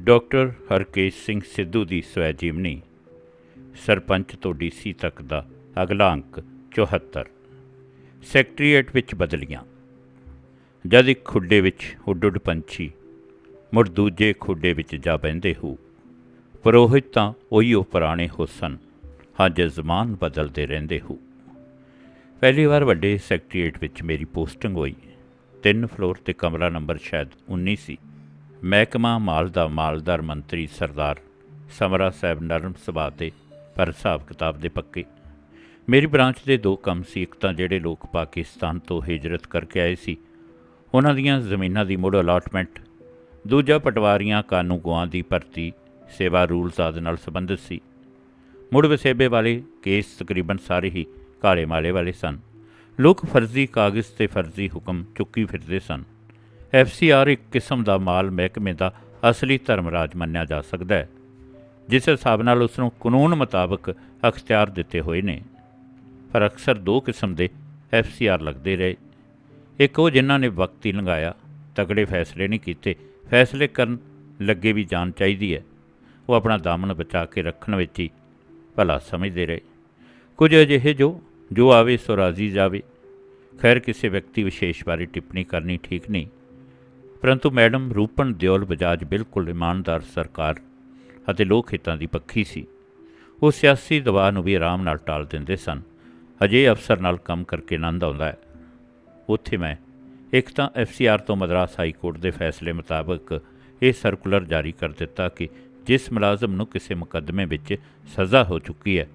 Doctor Harkesh Singh Sidhu ਦੀ ਸਵੈ ਜੀਵਨੀ ਸਰਪੰਚ ਤੋਂ ਡੀਸੀ ਤੱਕ ਦਾ ਅਗਲਾ ਅੰਕ 74 ਸੈਕਟਰੀਏਟ ਵਿੱਚ ਬਦਲੀਆਂ। ਜਦ ਇੱਕ ਖੁੱਡੇ ਵਿੱਚ ਉੱਡ ਉੱਡ ਪੰਛੀ ਮੁੜ ਦੂਜੇ ਖੁੱਡੇ ਵਿੱਚ ਜਾ ਬਹਿੰਦੇ ਹੋ ਪਰੋਹਿਤ ਤਾਂ ਉਹੀ ਉਹ ਪੁਰਾਣੇ ਹੋ ਸਨ ਹਾਂ ਜ਼ਮਾਨ ਬਦਲਦੇ ਰਹਿੰਦੇ ਹੋ ਪਹਿਲੀ ਵਾਰ ਵੱਡੇ ਸੈਕਟਰੀਏਟ ਵਿੱਚ ਮੇਰੀ ਪੋਸਟਿੰਗ ਹੋਈ। ਤਿੰਨ ਫਲੋਰ ਤੇ ਕਮਰਾ ਨੰਬਰ ਸ਼ਾਇਦ 19 ਸੀ। ਮਹਿਕਮਾ ਮਾਲ ਦਾ ਮਾਲਦਾਰ ਮੰਤਰੀ ਸਰਦਾਰ ਸਮਰਾ ਸਾਹਿਬ ਨਰਮ ਸੁਭਾਅ ਦੇ ਪਰ ਹਿਸਾਬ ਕਿਤਾਬ ਦੇ ਪੱਕੇ। ਮੇਰੀ ਬ੍ਰਾਂਚ ਦੇ ਦੋ ਕੰਮ ਸੀ, ਇੱਕ ਤਾਂ ਜਿਹੜੇ ਲੋਕ ਪਾਕਿਸਤਾਨ ਤੋਂ ਹਿਜਰਤ ਕਰਕੇ ਆਏ ਸੀ, ਉਹਨਾਂ ਦੀਆਂ ਜ਼ਮੀਨਾਂ ਦੀ ਮੁੜ ਅਲਾਟਮੈਂਟ, ਦੂਜਾ ਪਟਵਾਰੀਆਂ ਕਾਨੂੰਗੋਆਂ ਦੀ ਭਰਤੀ, ਸੇਵਾ ਰੂਲਸ ਆਦਿ ਨਾਲ ਸੰਬੰਧਿਤ ਸੀ। ਮੁੜ ਵਸੇਬੇ ਵਾਲੇ ਕੇਸ ਤਕਰੀਬਨ ਸਾਰੇ ਹੀ ਕਾਲੇ ਮਾਲੇ ਵਾਲੇ ਸਨ। ਲੋਕ ਫਰਜ਼ੀ ਕਾਗਜ਼ ਤੇ ਫਰਜ਼ੀ ਹੁਕਮ ਚੁੱਕੀ ਫਿਰਦੇ ਸਨ। ਐਫਸੀਆਰ ਇੱਕ ਕਿਸਮ ਦਾ ਮਾਲ ਮਹਿਕਮੇ ਦਾ ਅਸਲੀ ਧਰਮਰਾਜ ਮੰਨਿਆ ਜਾ ਸਕਦਾ ਹੈ, ਜਿਸ ਹਿਸਾਬ ਨਾਲ ਉਸ ਨੂੰ ਕਾਨੂੰਨ ਮੁਤਾਬਕ ਅਖਤਿਆਰ ਦਿੱਤੇ ਹੋਏ ਨੇ। ਪਰ ਅਕਸਰ ਦੋ ਕਿਸਮ ਦੇ ਐਫਸੀਆਰ ਲੱਗਦੇ ਰਹੇ। ਇੱਕ ਉਹ ਜਿਨ੍ਹਾਂ ਨੇ ਵਕਤ ਹੀ ਲੰਘਾਇਆ, ਤਕੜੇ ਫੈਸਲੇ ਨਹੀਂ ਕੀਤੇ, ਫੈਸਲੇ ਕਰਨ ਲੱਗੇ ਵੀ ਜਾਣ ਚਾਹੀਦੀ ਹੈ। ਉਹ ਆਪਣਾ ਦਾਮਨ ਬਚਾ ਕੇ ਰੱਖਣ ਵਿੱਚ ਹੀ ਭਲਾ ਸਮਝਦੇ ਰਹੇ। ਕੁਝ ਅਜਿਹੇ ਜੋ ਜੋ ਆਵੇ ਸੋ ਰਾਜ਼ੀ ਜਾਵੇ। ਖੈਰ, ਕਿਸੇ ਵਿਅਕਤੀ ਵਿਸ਼ੇਸ਼ ਬਾਰੇ ਟਿੱਪਣੀ ਕਰਨੀ ਠੀਕ ਨਹੀਂ। ਪਰੰਤੂ ਮੈਡਮ ਰੂਪਨ ਦਿਓਲ ਬਜਾਜ ਬਿਲਕੁਲ ਇਮਾਨਦਾਰ ਸਰਕਾਰ ਅਤੇ ਲੋਕ ਹਿੱਤਾਂ ਦੀ ਪੱਖੀ ਸੀ। ਉਹ ਸਿਆਸੀ ਦਬਾਅ ਨੂੰ ਵੀ ਆਰਾਮ ਨਾਲ ਟਾਲ ਦਿੰਦੇ ਸਨ। ਅਜੇ ਅਫਸਰ ਨਾਲ ਕੰਮ ਕਰਕੇ ਆਨੰਦ ਆਉਂਦਾ ਹੈ। ਉੱਥੇ ਮੈਂ ਇੱਕ ਤਾਂ ਐਫਸੀਆਰ ਤੋਂ ਮਦਰਾਸ ਹਾਈ ਕੋਰਟ ਦੇ ਫੈਸਲੇ ਮੁਤਾਬਕ ਇਹ ਸਰਕੂਲਰ ਜਾਰੀ ਕਰ ਦਿੱਤਾ ਕਿ ਜਿਸ ਮੁਲਾਜ਼ਮ ਨੂੰ ਕਿਸੇ ਮੁਕੱਦਮੇ ਵਿੱਚ ਸਜ਼ਾ ਹੋ ਚੁੱਕੀ ਹੈ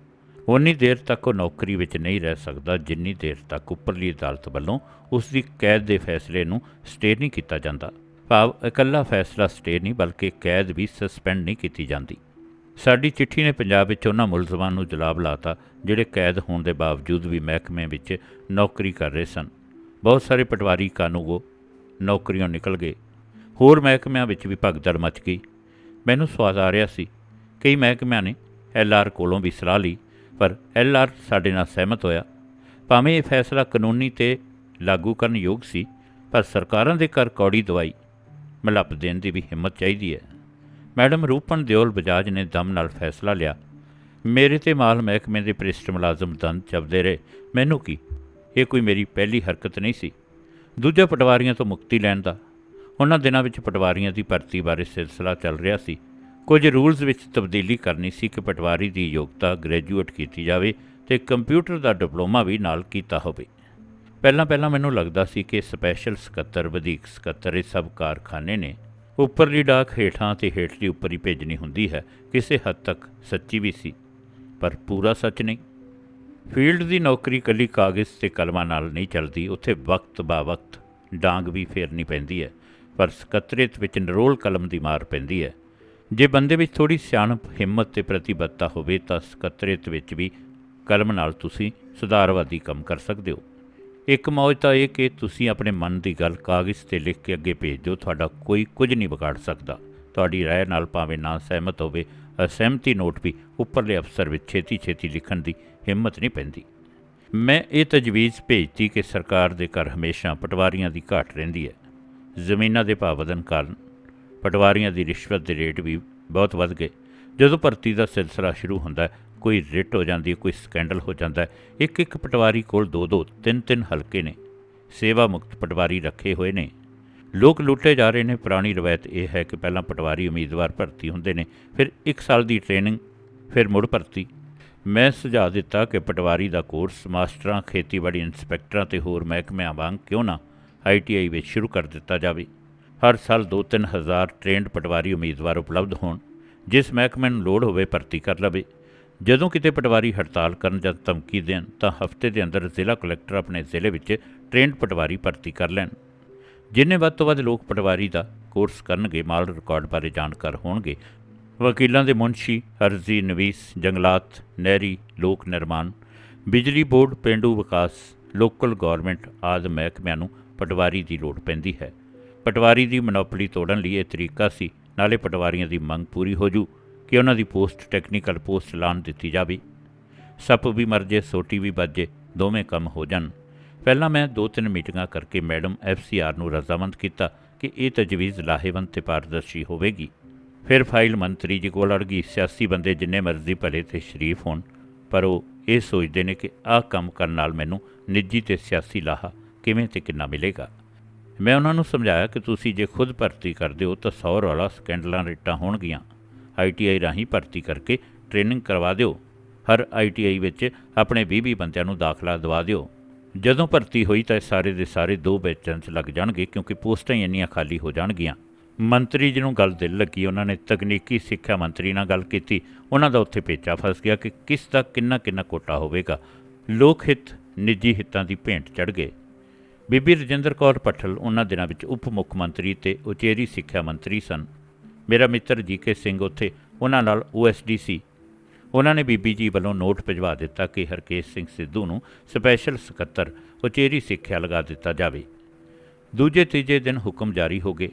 ਉਨੀ ਦੇਰ ਤੱਕ ਉਹ ਨੌਕਰੀ ਵਿੱਚ ਨਹੀਂ ਰਹਿ ਸਕਦਾ, ਜਿੰਨੀ ਦੇਰ ਤੱਕ ਉੱਪਰਲੀ ਅਦਾਲਤ ਵੱਲੋਂ ਉਸ ਦੀ ਕੈਦ ਦੇ ਫੈਸਲੇ ਨੂੰ ਸਟੇ ਨਹੀਂ ਕੀਤਾ ਜਾਂਦਾ। ਭਾਵ ਇਕੱਲਾ ਫੈਸਲਾ ਸਟੇ ਨਹੀਂ, ਬਲਕਿ ਕੈਦ ਵੀ ਸਸਪੈਂਡ ਨਹੀਂ ਕੀਤੀ ਜਾਂਦੀ। ਸਾਡੀ ਚਿੱਠੀ ਨੇ ਪੰਜਾਬ ਵਿੱਚ ਉਹਨਾਂ ਮੁਲਜ਼ਮਾਂ ਨੂੰ ਜਲਾਬ ਲਾਤਾ, ਜਿਹੜੇ ਕੈਦ ਹੋਣ ਦੇ ਬਾਵਜੂਦ ਵੀ ਮਹਿਕਮੇ ਵਿੱਚ ਨੌਕਰੀ ਕਰ ਰਹੇ ਸਨ। ਬਹੁਤ ਸਾਰੇ ਪਟਵਾਰੀ ਕਾਨੂੰਗੋ ਨੌਕਰੀਆਂ ਨਿਕਲ ਗਏ। ਹੋਰ ਮਹਿਕਮਿਆਂ ਵਿੱਚ ਵੀ ਭਗਦੜ ਮਚ ਗਈ। ਮੈਨੂੰ ਸਵਾਦ ਆ ਰਿਹਾ ਸੀ। ਕਈ ਮਹਿਕਮਿਆਂ ਨੇ ਐਲਆਰ ਕੋਲੋਂ ਵੀ ਸਲਾਹ ਲਈ। ਪਰ ਐਲਆਰ ਸਾਡੇ ਨਾਲ ਸਹਿਮਤ ਹੋਇਆ। ਭਾਵੇਂ ਇਹ ਫੈਸਲਾ ਕਾਨੂੰਨੀ ਤੇ ਲਾਗੂ ਕਰਨ ਯੋਗ ਸੀ, ਪਰ ਸਰਕਾਰਾਂ ਦੇ ਕਰ ਕੌੜੀ ਦਵਾਈ, ਮਲੱਪ ਦੇਣ ਦੀ ਵੀ ਹਿੰਮਤ ਚਾਹੀਦੀ ਹੈ। ਮੈਡਮ ਰੂਪਨ ਦਿਓਲ ਬਜਾਜ ਨੇ ਦਮ ਨਾਲ ਫੈਸਲਾ ਲਿਆ। ਮੇਰੇ ਤੇ ਮਾਲ ਮਹਿਕਮੇ ਦੇ ਪ੍ਰਿਸ਼ਟ ਮੁਲਾਜ਼ਮ ਦੰਦ ਚਬਦੇ ਰਹੇ। ਮੈਨੂੰ ਕੀ? ਇਹ ਕੋਈ ਮੇਰੀ ਪਹਿਲੀ ਹਰਕਤ ਨਹੀਂ ਸੀ। ਦੂਜੇ ਪਟਵਾਰੀਆਂ ਤੋਂ ਮੁਕਤੀ ਲੈਣ ਦਾ। ਉਹਨਾਂ ਦਿਨਾਂ ਵਿੱਚ ਪਟਵਾਰੀਆਂ ਦੀ ਭਰਤੀ ਬਾਰੇ ਸਿਲਸਿਲਾ ਚੱਲ ਰਿਹਾ ਸੀ। ਕੁਝ ਰੂਲਸ ਵਿੱਚ ਤਬਦੀਲੀ ਕਰਨੀ ਸੀ ਕਿ ਪਟਵਾਰੀ ਦੀ ਯੋਗਤਾ ਗ੍ਰੈਜੂਏਟ ਕੀਤੀ ਜਾਵੇ ਤੇ ਕੰਪਿਊਟਰ ਦਾ ਡਿਪਲੋਮਾ ਵੀ ਨਾਲ ਕੀਤਾ ਹੋਵੇ। ਪਹਿਲਾਂ ਪਹਿਲਾਂ ਮੈਨੂੰ ਲੱਗਦਾ ਸੀ ਕਿ ਸਪੈਸ਼ਲ ਸਕੱਤਰ, ਵਧੀਕ ਸਕੱਤਰ ਇਹ ਸਭ ਕਾਰਖਾਨੇ ਨੇ। ਉੱਪਰਲੀ ਡਾਕ ਹੇਠਾਂ ਤੇ ਹੇਠਲੀ ਉੱਪਰ ਹੀ ਭੇਜਣੀ ਹੁੰਦੀ ਹੈ, ਕਿਸੇ ਹੱਦ ਤੱਕ ਸੱਚੀ ਵੀ ਸੀ, ਪਰ ਪੂਰਾ ਸੱਚ ਨਹੀਂ। ਫੀਲਡ ਦੀ ਨੌਕਰੀ ਕੱਲੀ ਕਾਗਜ਼ ਤੇ ਕਲਮਾਂ ਨਾਲ ਨਹੀਂ ਚੱਲਦੀ, ਉੱਥੇ ਵਕਤ ਬਾ ਵਕਤ ਡਾਂਗ ਵੀ ਫੇਰਨੀ ਪੈਂਦੀ ਹੈ, ਪਰ ਸਕੱਤਰੇਤ ਵਿੱਚ ਨਿਰੋਲ ਕਲਮ ਦੀ ਮਾਰ ਪੈਂਦੀ ਹੈ। ਜੇ ਬੰਦੇ ਵਿੱਚ ਥੋੜੀ ਸਿਆਣਪ, ਹਿੰਮਤ ਤੇ ਪ੍ਰਤੀਬੱਧਤਾ ਹੋਵੇ ਤਾਂ ਸਕੱਤਰੇਤ ਵਿੱਚ ਵੀ ਕਲਮ ਨਾਲ ਤੁਸੀਂ ਸੁਧਾਰਵਾਦੀ ਕੰਮ ਕਰ ਸਕਦੇ ਹੋ। ਇੱਕ ਮੌਜ ਤਾਂ ਇਹ ਕਿ ਤੁਸੀਂ ਆਪਣੇ ਮਨ ਦੀ ਗੱਲ ਕਾਗਜ਼ ਤੇ ਲਿਖ ਕੇ ਅੱਗੇ ਭੇਜ ਦਿਓ, ਤੁਹਾਡਾ ਕੋਈ ਕੁਝ ਨਹੀਂ ਵਿਗਾੜ ਸਕਦਾ। ਤੁਹਾਡੀ ਰਾਏ ਨਾਲ ਭਾਵੇਂ ਨਾ ਸਹਿਮਤ ਹੋਵੇ, ਅਸਹਿਮਤੀ ਨੋਟ ਵੀ ਉੱਪਰਲੇ ਅਫਸਰ ਵਿੱਚ ਛੇਤੀ ਛੇਤੀ ਲਿਖਣ ਦੀ ਹਿੰਮਤ ਨਹੀਂ ਪੈਂਦੀ। ਮੈਂ ਇਹ ਤਜਵੀਜ਼ ਭੇਜਤੀ ਕਿ ਸਰਕਾਰ ਦੇ ਘਰ ਹਮੇਸ਼ਾ ਪਟਵਾਰੀਆਂ ਦੀ ਘਾਟ ਰਹਿੰਦੀ ਹੈ। ਜ਼ਮੀਨਾਂ ਦੇ ਭਾਅ ਵਧਣ ਕਾਰਨ ਪਟਵਾਰੀਆਂ ਦੀ ਰਿਸ਼ਵਤ ਦੇ ਰੇਟ ਵੀ ਬਹੁਤ ਵੱਧ ਗਏ। ਜਦੋਂ ਭਰਤੀ ਦਾ ਸਿਲਸਿਲਾ ਸ਼ੁਰੂ ਹੁੰਦਾ ਕੋਈ ਰਿਟ ਹੋ ਜਾਂਦੀ ਕੋਈ ਸਕੈਂਡਲ ਹੋ ਜਾਂਦਾ ਇੱਕ ਇੱਕ ਪਟਵਾਰੀ ਕੋਲ ਦੋ ਦੋ, ਤਿੰਨ ਤਿੰਨ ਹਲਕੇ ਨੇ। ਸੇਵਾ ਮੁਕਤ ਪਟਵਾਰੀ ਰੱਖੇ ਹੋਏ ਨੇ। ਲੋਕ ਲੁੱਟੇ ਜਾ ਰਹੇ ਨੇ। ਪੁਰਾਣੀ ਰਵਾਇਤ ਇਹ ਹੈ ਕਿ ਪਹਿਲਾਂ ਪਟਵਾਰੀ ਉਮੀਦਵਾਰ ਭਰਤੀ ਹੁੰਦੇ ਨੇ, ਫਿਰ 1 ਸਾਲ ਦੀ ਟ੍ਰੇਨਿੰਗ, ਫਿਰ ਮੁੜ ਭਰਤੀ। ਮੈਂ ਸੁਝਾਅ ਦਿੱਤਾ ਕਿ ਪਟਵਾਰੀ ਦਾ ਕੋਰਸ ਮਾਸਟਰਾਂ, ਖੇਤੀਬਾੜੀ ਇੰਸਪੈਕਟਰਾਂ ਤੇ ਹੋਰ ਮਹਿਕਮਿਆਂ ਵਾਂਗ ਕਿਉਂ ਨਾ ਆਈਟੀਆਈ ਵਿੱਚ ਸ਼ੁਰੂ ਕਰ ਦਿੱਤਾ ਜਾਵੇ। ਹਰ ਸਾਲ 2-3 ਹਜ਼ਾਰ ਟ੍ਰੇਨਡ ਪਟਵਾਰੀ ਉਮੀਦਵਾਰ ਉਪਲਬਧ ਹੋਣ, ਜਿਸ ਮਹਿਕਮੇ ਨੂੰ ਲੋੜ ਹੋਵੇ ਭਰਤੀ ਕਰ ਲਵੇ। ਜਦੋਂ ਕਿਤੇ ਪਟਵਾਰੀ ਹੜਤਾਲ ਕਰਨ ਜਾਂ ਧਮਕੀ ਦੇਣ, ਤਾਂ ਹਫ਼ਤੇ ਦੇ ਅੰਦਰ ਜ਼ਿਲ੍ਹਾ ਕਲੈਕਟਰ ਆਪਣੇ ਜ਼ਿਲ੍ਹੇ ਵਿੱਚ ਟ੍ਰੇਨਡ ਪਟਵਾਰੀ ਭਰਤੀ ਕਰ ਲੈਣ। ਜਿੰਨੇ ਵੱਧ ਤੋਂ ਵੱਧ ਲੋਕ ਪਟਵਾਰੀ ਦਾ ਕੋਰਸ ਕਰਨਗੇ ਮਾਲ ਰਿਕਾਰਡ ਬਾਰੇ ਜਾਣਕਾਰ ਹੋਣਗੇ। ਵਕੀਲਾਂ ਦੇ ਮੁਨਸ਼ੀ, ਅਰਜ਼ੀ, ਨਵੀਸ, ਜੰਗਲਾਤ, ਨਹਿਰੀ, ਲੋਕ ਨਿਰਮਾਣ, ਬਿਜਲੀ ਬੋਰਡ, ਪਿੰਡੂ ਵਿਕਾਸ, ਲੋਕਲ ਗਵਰਨਮੈਂਟ ਆਦਿ ਮਹਿਕਮਿਆਂ ਨੂੰ ਪਟਵਾਰੀ ਦੀ ਲੋੜ ਪੈਂਦੀ ਹੈ। ਪਟਵਾਰੀ ਦੀ ਮਨੋਪਲੀ ਤੋੜਨ ਲਈ ਇਹ ਤਰੀਕਾ ਸੀ। ਨਾਲੇ ਪਟਵਾਰੀਆਂ ਦੀ ਮੰਗ ਪੂਰੀ ਹੋ ਜੂ ਕਿ ਉਹਨਾਂ ਦੀ ਪੋਸਟ ਟੈਕਨੀਕਲ ਪੋਸਟ ਐਲਾਨ ਦਿੱਤੀ ਜਾਵੇ। ਸੱਪ ਵੀ ਮਰ ਜੇ, ਸੋਟੀ ਵੀ ਵੱਜ ਦੋਵੇਂ ਕੰਮ ਹੋ ਜਾਣ। ਪਹਿਲਾਂ ਮੈਂ ਦੋ ਤਿੰਨ ਮੀਟਿੰਗਾਂ ਕਰਕੇ ਮੈਡਮ ਐਫਸੀਆਰ ਨੂੰ ਰਜ਼ਾਮੰਦ ਕੀਤਾ ਕਿ ਇਹ ਤਜਵੀਜ਼ ਲਾਹੇਵੰਦ ਤੇ ਪਾਰਦਰਸ਼ੀ ਹੋਵੇਗੀ। ਫਿਰ ਫਾਈਲ ਮੰਤਰੀ ਜੀ ਕੋਲ ਅੜ ਗਈ। ਸਿਆਸੀ ਬੰਦੇ ਜਿੰਨੇ ਮਰਜ਼ੀ ਭਲੇ ਤੇ ਸ਼ਰੀਫ ਹੋਣ, ਪਰ ਉਹ ਇਹ ਸੋਚਦੇ ਨੇ ਕਿ ਆਹ ਕੰਮ ਕਰਨ ਨਾਲ ਮੈਨੂੰ ਨਿੱਜੀ ਤੇ ਸਿਆਸੀ ਲਾਹਾ ਕਿਵੇਂ ਤੇ ਕਿੰਨਾ ਮਿਲੇਗਾ। ਮੈਂ ਉਹਨਾਂ ਨੂੰ ਸਮਝਾਇਆ ਕਿ ਤੁਸੀਂ ਜੇ ਖੁਦ ਭਰਤੀ ਕਰਦੇ ਹੋ ਤਾਂ 100 ਰੌਲਾ ਸਕੈਂਡਲਾਂ ਰੇਟਾਂ ਹੋਣਗੀਆਂ। ਆਈਟੀਆਈ ਰਾਹੀਂ ਭਰਤੀ ਕਰਕੇ ਟ੍ਰੇਨਿੰਗ ਕਰਵਾ ਦਿਓ। ਹਰ ਆਈਟੀਆਈ ਵਿੱਚ ਆਪਣੇ 20-20 ਬੰਦਿਆਂ ਨੂੰ ਦਾਖਲਾ ਦਿਵਾ ਦਿਓ। ਜਦੋਂ ਭਰਤੀ ਹੋਈ ਤਾਂ ਇਹ ਸਾਰੇ ਦੇ ਸਾਰੇ ਦੋ ਬੈਚਾਂ 'ਚ ਲੱਗ ਜਾਣਗੇ ਕਿਉਂਕਿ ਪੋਸਟਾਂ ਹੀ ਇੰਨੀਆਂ ਖਾਲੀ ਹੋ ਜਾਣਗੀਆਂ। ਮੰਤਰੀ ਜੀ ਨੂੰ ਗੱਲ ਦਿਲ ਲੱਗੀ, ਉਹਨਾਂ ਨੇ ਤਕਨੀਕੀ ਸਿੱਖਿਆ ਮੰਤਰੀ ਨਾਲ ਗੱਲ ਕੀਤੀ। ਉਹਨਾਂ ਦਾ ਉੱਥੇ ਪੇਚਾ ਫਸ ਗਿਆ ਕਿ ਕਿਸ ਦਾ ਕਿੰਨਾ ਕਿੰਨਾ ਕੋਟਾ ਹੋਵੇਗਾ। ਲੋਕ ਹਿੱਤ, ਨਿੱਜੀ ਹਿੱਤਾਂ ਦੀ ਭੇਂਟ ਚੜ ਗਏ। ਬੀਬੀ ਰਜਿੰਦਰ ਕੌਰ ਪੱਠਲ ਉਹਨਾਂ ਦਿਨਾਂ ਵਿੱਚ ਉਪ ਮੁੱਖ ਮੰਤਰੀ ਤੇ ਉਚੇਰੀ ਸਿੱਖਿਆ ਮੰਤਰੀ ਸਨ। ਮੇਰਾ ਮਿੱਤਰ ਜੀਕੇ ਸਿੰਘ ਉੱਥੇ ਉਹਨਾਂ ਨਾਲ ਓਐਸਡੀ ਸੀ। ਉਹਨਾਂ ਨੇ ਬੀਬੀ ਜੀ ਵੱਲੋਂ ਨੋਟ ਭਿਜਵਾ ਦਿੱਤਾ ਕਿ ਹਰਕੇਸ਼ ਸਿੰਘ ਸਿੱਧੂ ਨੂੰ ਸਪੈਸ਼ਲ ਸਕੱਤਰ ਉਚੇਰੀ ਸਿੱਖਿਆ ਲਗਾ ਦਿੱਤਾ ਜਾਵੇ। ਦੂਜੇ ਤੀਜੇ ਦਿਨ ਹੁਕਮ ਜਾਰੀ ਹੋ ਗਏ।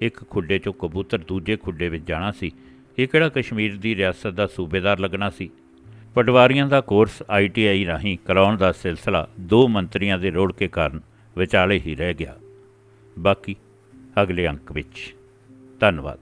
ਇੱਕ ਖੁੱਡੇ ਚੋਂ ਕਬੂਤਰ ਦੂਜੇ ਖੁੱਡੇ ਵਿੱਚ ਜਾਣਾ ਸੀ। ਇਹ ਕਿਹੜਾ ਕਸ਼ਮੀਰ ਦੀ ਰਿਆਸਤ ਦਾ ਸੂਬੇਦਾਰ ਲੱਗਣਾ ਸੀ? ਪਟਵਾਰੀਆਂ ਦਾ ਕੋਰਸ ਆਈਟੀਆਈ ਰਾਹੀਂ ਕਰਾਉਣ ਦਾ ਸਿਲਸਿਲਾ ਦੋ ਮੰਤਰੀਆਂ ਦੇ ਰੋੜ ਕੇ ਕਾਰਨ ਵਿਚਾਲੇ ਹੀ ਰਹਿ ਗਿਆ। ਬਾਕੀ ਅਗਲੇ ਅੰਕ ਵਿੱਚ। ਧੰਨਵਾਦ।